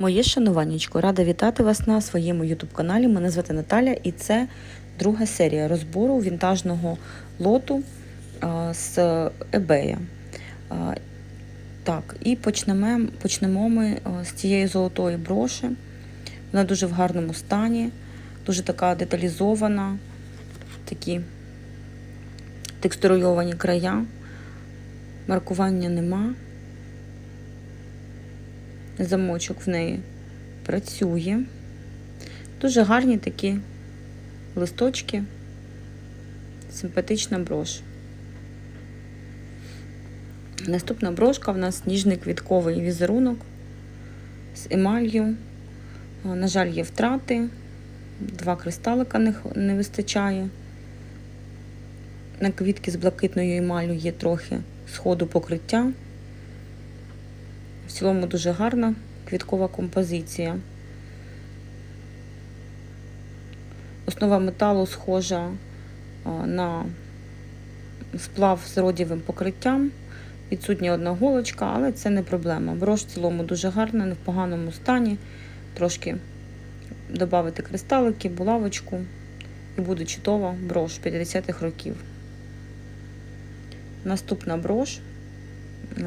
Моє шануваннячко, рада вітати вас на своєму ютуб-каналі. Мене звати Наталя, і це друга серія розбору вінтажного лоту з. А, так, і почнемо, почнемо ми з цієї золотої броші. Вона дуже в гарному стані, дуже така деталізована, такі текстуройовані края, маркування нема. Замочок в неї працює. Дуже гарні такі листочки, симпатична брош. Наступна брошка в нас ніжний квітковий візерунок з емалью. На жаль, є втрати, два кристалика не, вистачає. На квітки з блакитною емаллю є трохи сходу покриття. Цілому дуже гарна квіткова композиція. Основа металу схожа на сплав з родівим покриттям. Відсутня одна голочка, але це не проблема. Брош в цілому дуже гарна, не в поганому стані. Трошки додати кристалики, булавочку і буде чудова брош 50-х років. Наступна брош.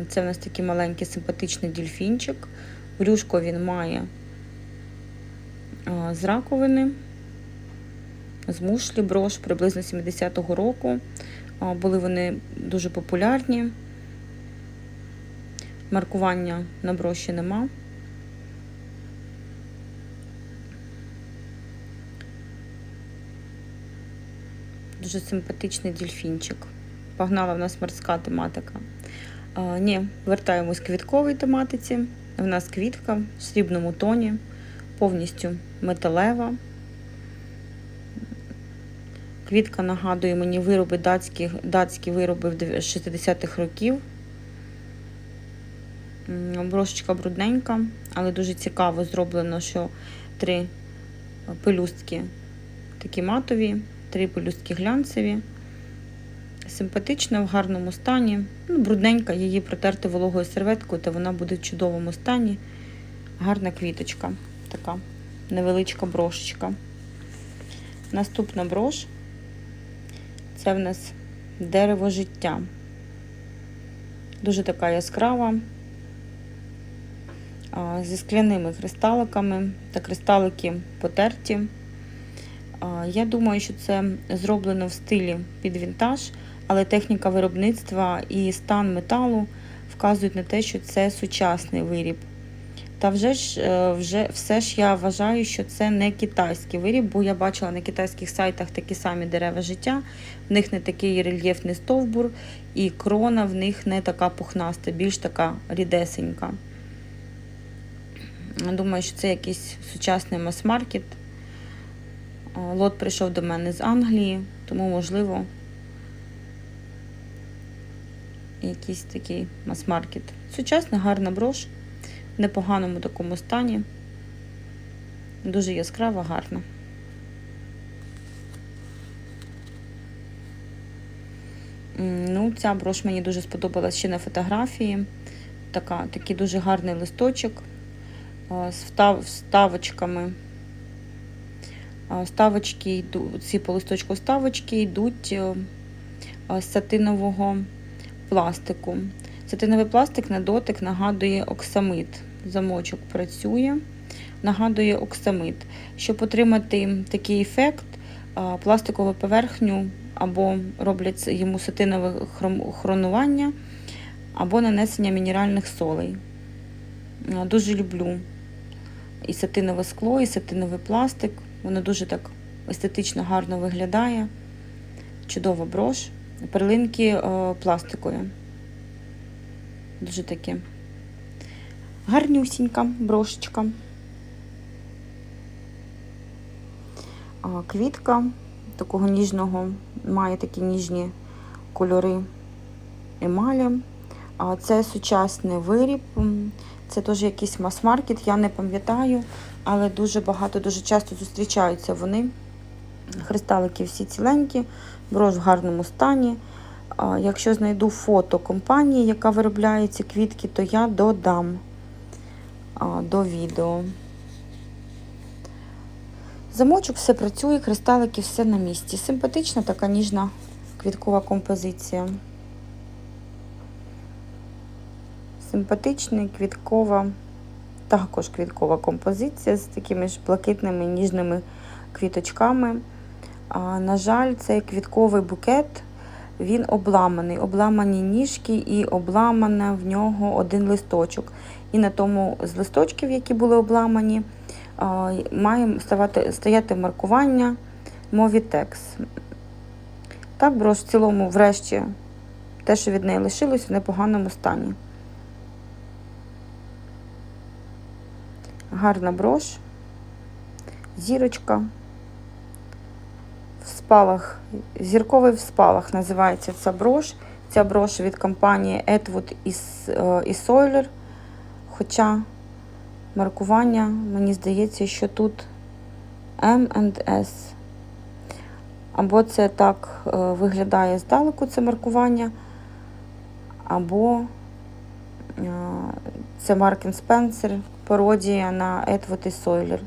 Це в нас такий маленький симпатичний дільфінчик. Брюшко він має з раковини, з мушлі брош приблизно 70-го року. Були вони дуже популярні. Маркування на броші нема. Дуже симпатичний дільфінчик. Погнала в нас морська тематика. А, ні, вертаємось к квітковій тематиці. У нас квітка в срібному тоні, повністю металева. Квітка нагадує мені вироби датські, датські вироби 60-х років. Брошечка брудненька, але дуже цікаво зроблено, що три пелюстки такі матові, три пелюстки глянцеві. Симпатична, в гарному стані. Ну, Брудненька, її протерти вологою серветкою, то вона буде в чудовому стані. Гарна квіточка, така невеличка брошечка. Наступна брош це в нас дерево життя. Дуже така яскрава, зі скляними кристаликами та кристалики потерті. Я думаю, що це зроблено в стилі під вінтаж але техніка виробництва і стан металу вказують на те, що це сучасний виріб. Та вже ж е, вже все ж я вважаю, що це не китайський виріб, бо я бачила на китайських сайтах такі самі дерева життя. В них не такий рельєфний стовбур, і крона в них не така пухнаста, більш така рідесенька. Думаю, що це якийсь сучасний мас-маркет. Лот прийшов до мене з Англії, тому, можливо, якийсь такий мас-маркет. Сучасна, гарна брош, в непоганому такому стані. Дуже яскрава, гарна. Ну, Ця брош мені дуже сподобалась ще на фотографії. Така, Такий дуже гарний листочок з вставочками. Ставочки ці по листочку вставочки йдуть з сатинового пластику. Сатиновий пластик на дотик нагадує оксамит. Замочок працює, нагадує оксамит. Щоб отримати такий ефект, пластикову поверхню або роблять йому сатинове хронування, або нанесення мінеральних солей. Дуже люблю і сатинове скло, і сатиновий пластик. Воно дуже так естетично гарно виглядає. Чудова брош перлинки о, пластикові. Дуже такі гарнюсінька брошечка. Квітка такого ніжного, має такі ніжні кольори емалі. Це сучасний виріб, це теж якийсь мас-маркет, я не пам'ятаю, але дуже багато, дуже часто зустрічаються вони. Христалики всі ціленькі, брош в гарному стані. Якщо знайду фото компанії, яка виробляє ці квітки, то я додам. до відео. Замочок все працює, кристалики все на місці. Симпатична така ніжна квіткова композиція. Симпатична квіткова, також квіткова композиція з такими ж блакитними ніжними квіточками. На жаль, цей квітковий букет він обламаний. Обламані ніжки і обламане в нього один листочок. І на тому з листочків, які були обламані, має ставати, стояти маркування Movitex. Так, брош в цілому, врешті, те, що від неї лишилось, в непоганому стані. Гарна брош, зірочка. В спалах, зірковий в спалах називається ця брош. Ця брош від компанії Edwood і і Sawyer. Хоча маркування, мені здається, що тут M&S. Або це так е, виглядає здалеку це маркування, або е, це Mark Spencer, пародія на Edward і Sawyer.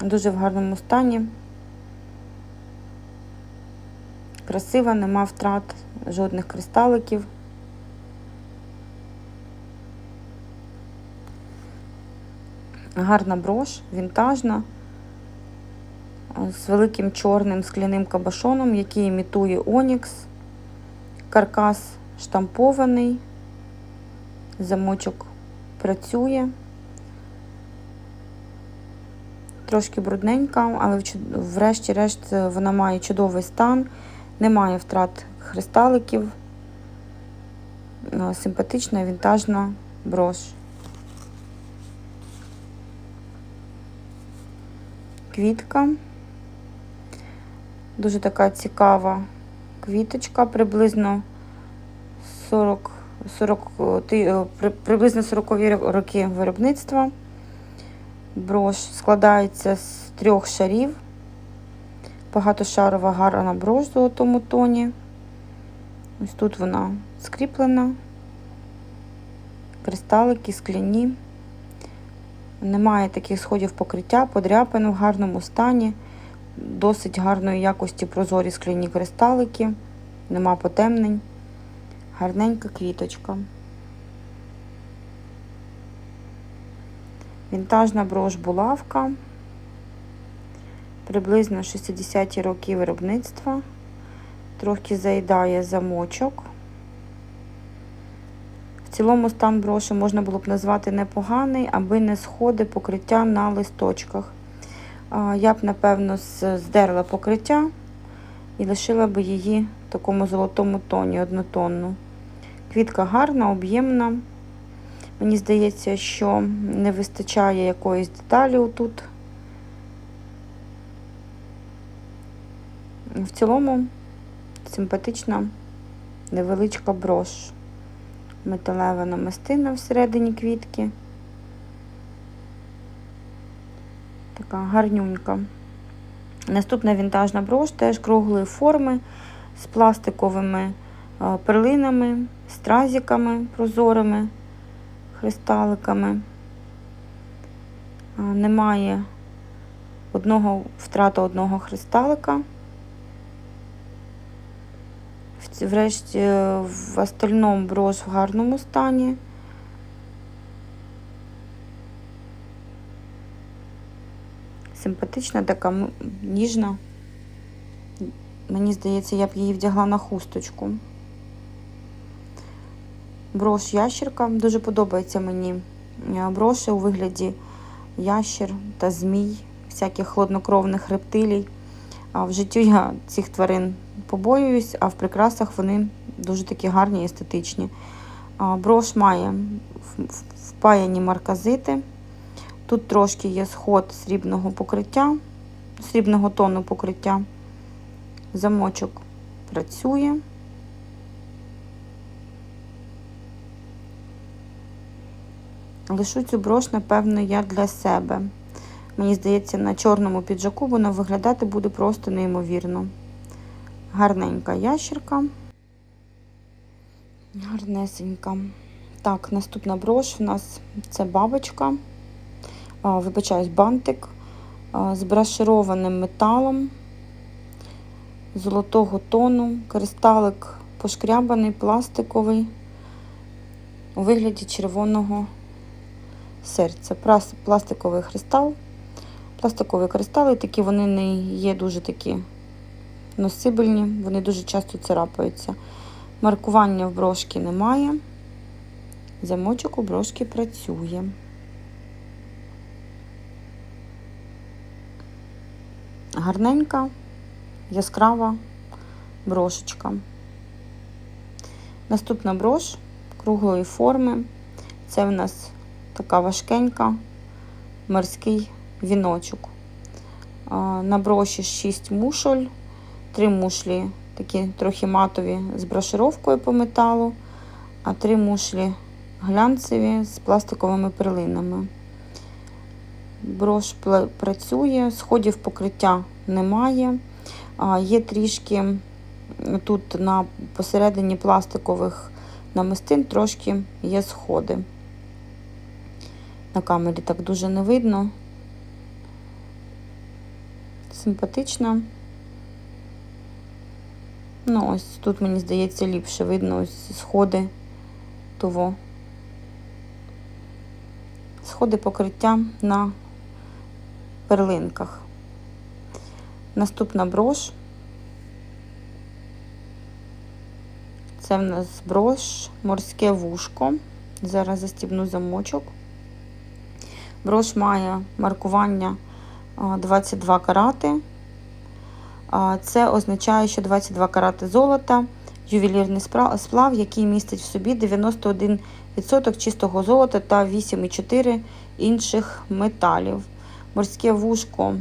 Дуже в гарному стані. Красива, нема втрат жодних кристаликів. Гарна брош, вінтажна, з великим чорним скляним кабашоном, який імітує Онікс. Каркас штампований, замочок працює. Трошки брудненька, але врешті-решт вона має чудовий стан, немає втрат христаликів. Е, Симпатична вінтажна брош. Квітка. Дуже така цікава квіточка, приблизно 40, 40, ти- е, при- приблизно 40 роки виробництва. Брош складається з трьох шарів. Багатошарова гарна брош в золотому тоні. Ось тут вона скріплена. Кристалики скляні. Немає таких сходів покриття, подряпин в гарному стані. Досить гарної якості прозорі скляні кристалики. Нема потемнень. Гарненька квіточка. Вінтажна брош булавка. Приблизно 60-ті роки виробництва. Трохи заїдає замочок. В цілому стан броші можна було б назвати непоганий, аби не сходи покриття на листочках. Я б, напевно, здерла покриття і лишила б її в такому золотому тоні, однотонну. Квітка гарна, об'ємна. Мені здається, що не вистачає якоїсь деталі отут. В цілому симпатична невеличка брош. Металева намистина всередині квітки. Така гарнюнька. Наступна вінтажна брош теж круглої форми з пластиковими е, перлинами, стразиками прозорими, христаликами. Е, Немає одного втрата одного христалика. Врешті е, в остальному брош в гарному стані. Симпатична, така ніжна. Мені здається, я б її вдягла на хусточку. Брош ящерка. Дуже подобається мені е, броші у вигляді ящер та змій, всяких хладнокровних рептилій. А в житті я цих тварин побоююсь, а в прикрасах вони дуже такі гарні і естетичні. Брош має впаяні марказити. Тут трошки є сход срібного покриття, срібного тону покриття. Замочок працює. Лишу цю брош, напевно, я для себе. Мені здається, на чорному піджаку вона виглядати буде просто неймовірно. Гарненька ящерка. Гарнесенька. Так, наступна брош у нас це бабочка, вибачаюсь, бантик з брашированим металом золотого тону, кристалик пошкрябаний, пластиковий у вигляді червоного серця. Пластиковий кристал. Пластикові кристали, такі вони не є дуже такі носибельні, вони дуже часто царапаються. Маркування в брошки немає. Замочок у брошки працює. Гарненька, яскрава брошечка. Наступна брош круглої форми. Це в нас така важкенька морський віночок. На броші 6 мушоль, 3 мушлі такі трохи матові з брошировкою по металу, а 3 мушлі глянцеві з пластиковими перлинами. Брош працює, сходів покриття немає. Є трішки тут на посередині пластикових намистин трошки є сходи. На камері так дуже не видно. Симпатична. Ну, ось тут, мені здається, ліпше видно ось сходи того. Сходи покриття на перлинках. Наступна брош. Це в нас брош, морське вушко. Зараз застібну замочок. Брош має маркування 22 карати. Це означає, що 22 карати золота, ювелірний сплав, який містить в собі 91% чистого золота та 8,4 інших металів. Морське вушко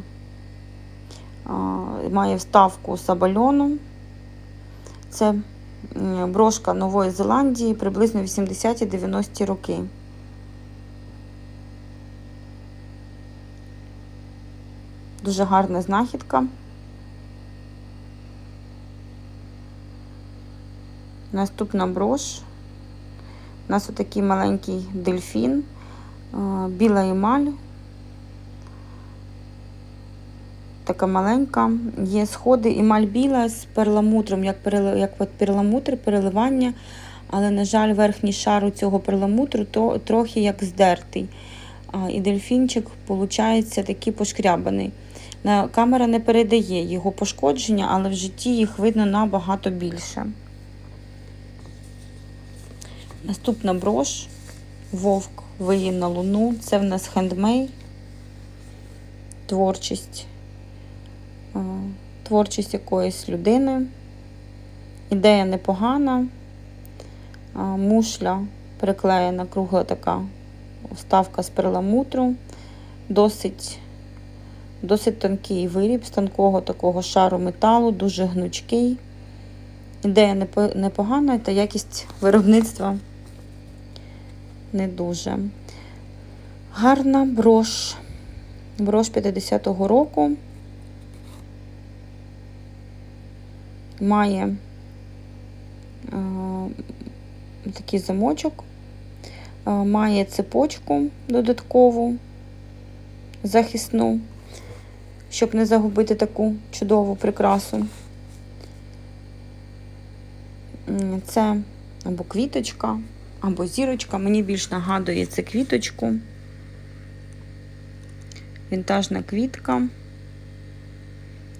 має вставку сабальону. Це брошка Нової Зеландії приблизно 80-90 роки. Дуже гарна знахідка. Наступна брош. У нас отакий маленький дельфін, е, біла емаль. Така маленька. Є сходи, емаль біла з перламутром, як, як от перламутр, переливання. Але, на жаль, верхній шар у цього перламутру то, трохи як здертий. І дельфінчик, виходить, такий пошкрябаний. Камера не передає його пошкодження, але в житті їх видно набагато більше. Наступна брош Вовк виє на луну. Це в нас хендмей, творчість, е, творчість якоїсь людини. Ідея непогана. Мушля приклеєна кругла така вставка з перламутру. Досить, досить тонкий виріб з тонкого такого шару металу, дуже гнучкий. Ідея непогана, та якість виробництва не дуже. Гарна брош. Брош 50-го року. Має е, такий замочок, е, має цепочку додаткову, захисну, щоб не загубити таку чудову прикрасу. Це або квіточка, або зірочка. Мені більш нагадує це квіточку. Вінтажна квітка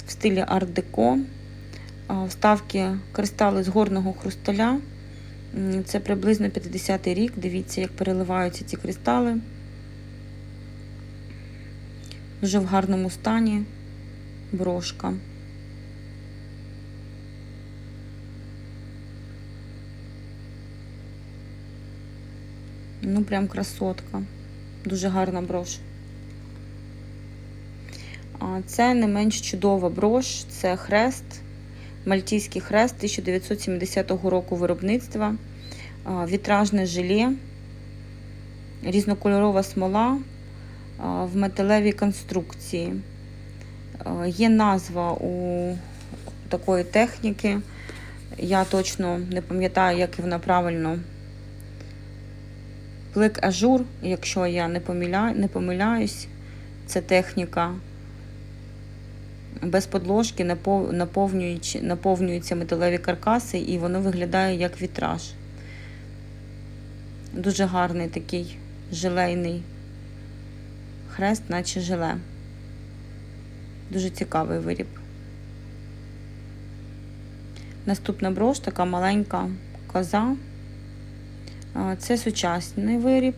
в стилі арт-деко. Вставки кристали з горного хрусталя. Це приблизно 50-й рік. Дивіться, як переливаються ці кристали. Дуже в гарному стані брошка. Ну, прям красотка. Дуже гарна брош. Це не менш чудова брош, це хрест, мальтійський хрест 1970 року виробництва, вітражне желе, різнокольорова смола в металевій конструкції. Є назва у такої техніки. Я точно не пам'ятаю, як вона правильно Плик ажур, якщо я не, помиляю, не помиляюсь, це техніка без подложки наповнюються металеві каркаси, і воно виглядає як вітраж. Дуже гарний такий желейний хрест, наче желе. Дуже цікавий виріб. Наступна брош, така маленька коза. Це сучасний виріб.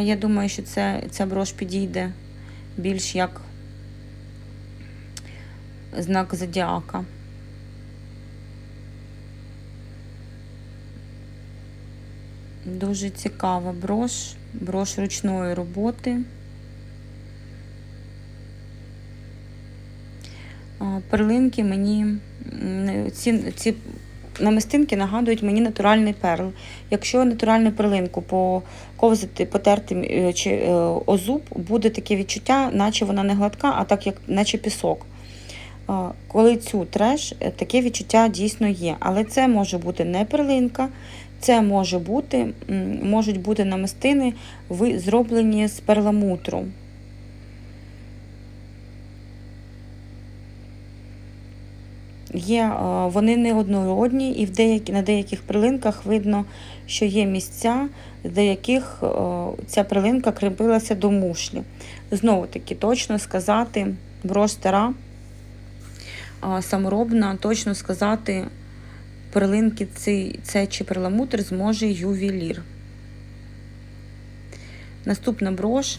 Я думаю, що це, ця брош підійде більш як знак зодіака. Дуже цікава брош, брош ручної роботи. Перлинки мені ці, ці намистинки нагадують мені натуральний перл. Якщо натуральну перлинку поковзати, потерти е, чи е, о зуб, буде таке відчуття, наче вона не гладка, а так як наче пісок. Коли цю треш, е, таке відчуття дійсно є. Але це може бути не перлинка, це може бути, можуть бути намистини, зроблені з перламутру. Є, е, вони не однородні, і в деякі, на деяких перлинках видно, що є місця, де яких е, ця перлинка кріпилася до мушлі. Знову таки, точно сказати, брош стара, е, саморобна, точно сказати, перлинки це, це чи перламутр зможе ювелір. Наступна брош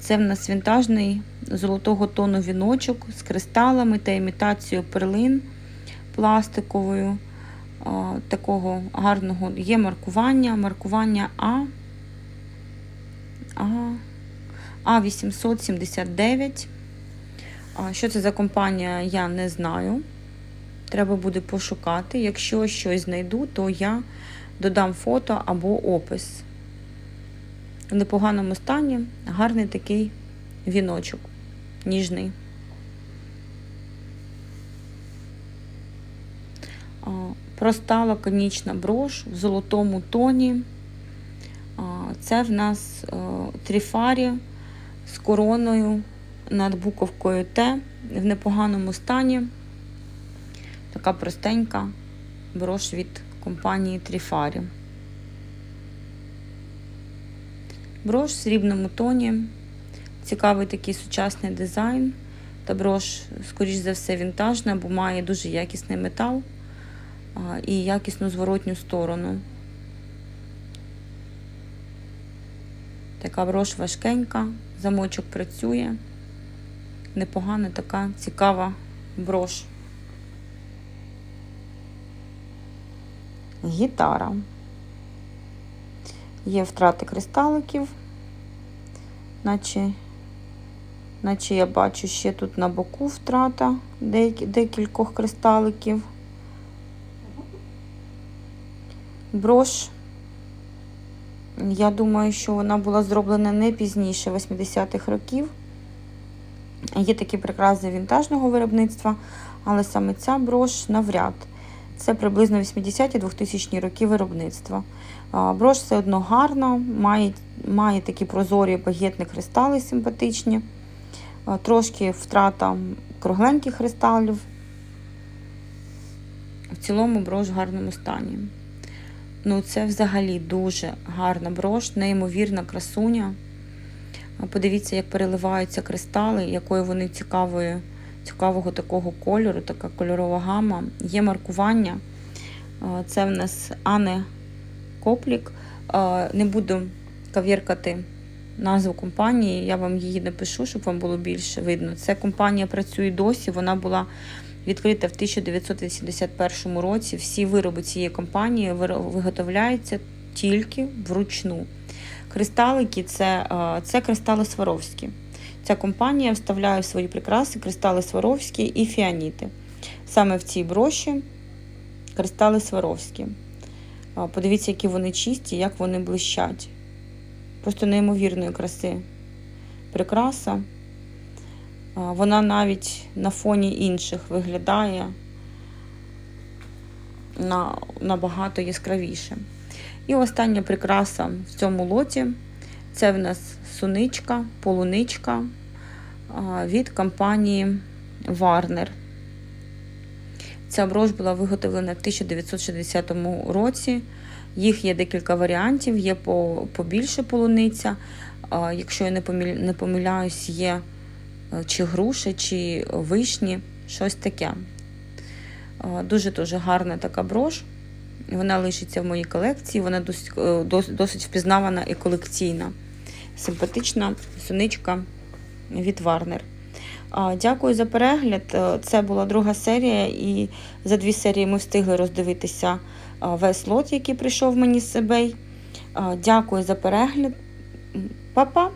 це в нас вінтажний золотого тону віночок з кристалами та імітацією перлин пластиковою. Такого гарного є маркування. Маркування А. А, А879. Що це за компанія, я не знаю. Треба буде пошукати. Якщо щось знайду, то я додам фото або опис. В непоганому стані гарний такий віночок, ніжний. А, Проста лаконічна брош в золотому тоні. Це в нас е, тріфарі з короною над буковкою Т в непоганому стані. Така простенька брош від компанії Тріфарі. Брош в срібному тоні. Цікавий такий сучасний дизайн. Та брош, скоріш за все, вінтажна, бо має дуже якісний метал і якісну зворотню сторону. Така брош важкенька, замочок працює. Непогана така цікава брош. Гітара. Є втрати кристаликів, наче, наче я бачу ще тут на боку втрата декількох кристаликів. Брош. Я думаю, що вона була зроблена не пізніше 80-х років. Є такі прикраси вінтажного виробництва, але саме ця брош навряд. Це приблизно 80-ті 2000 роки виробництва. Брош все одно гарна, має, має такі прозорі багетні кристали симпатичні, трошки втрата кругленьких кристалів. В цілому брош в гарному стані. Ну, це взагалі дуже гарна брош, неймовірна красуня. Подивіться, як переливаються кристали, якої вони цікавої, цікавого такого кольору, така кольорова гама. Є маркування. Це в нас Ане Коплік. Не буду кав'яркати назву компанії, я вам її напишу, щоб вам було більше видно. Ця компанія працює досі, вона була відкрита в 1981 році. Всі вироби цієї компанії виготовляються тільки вручну. Кристалики це, е, це кристали Сваровські. Ця компанія вставляє в свої прикраси кристали Сваровські і фіаніти. Саме в цій броші кристали Сваровські. Подивіться, які вони чисті, як вони блищать. Просто неймовірної краси прикраса. Вона навіть на фоні інших виглядає на, набагато яскравіше. І остання прикраса в цьому лоті це в нас суничка, полуничка від компанії Warner. Ця брош була виготовлена в 1960 році. Їх є декілька варіантів, є по, побільше полуниця. Якщо я не, помиляюсь, є е, чи груші, чи вишні, щось таке. Дуже дуже гарна така брош. Вона лишиться в моїй колекції, вона досить, е, досить впізнавана і колекційна. Симпатична суничка від Warner. Дякую за перегляд. Е, Це була друга серія, і за дві серії ми встигли роздивитися весь лот, який прийшов мені з eBay. Дякую за перегляд. Па-па!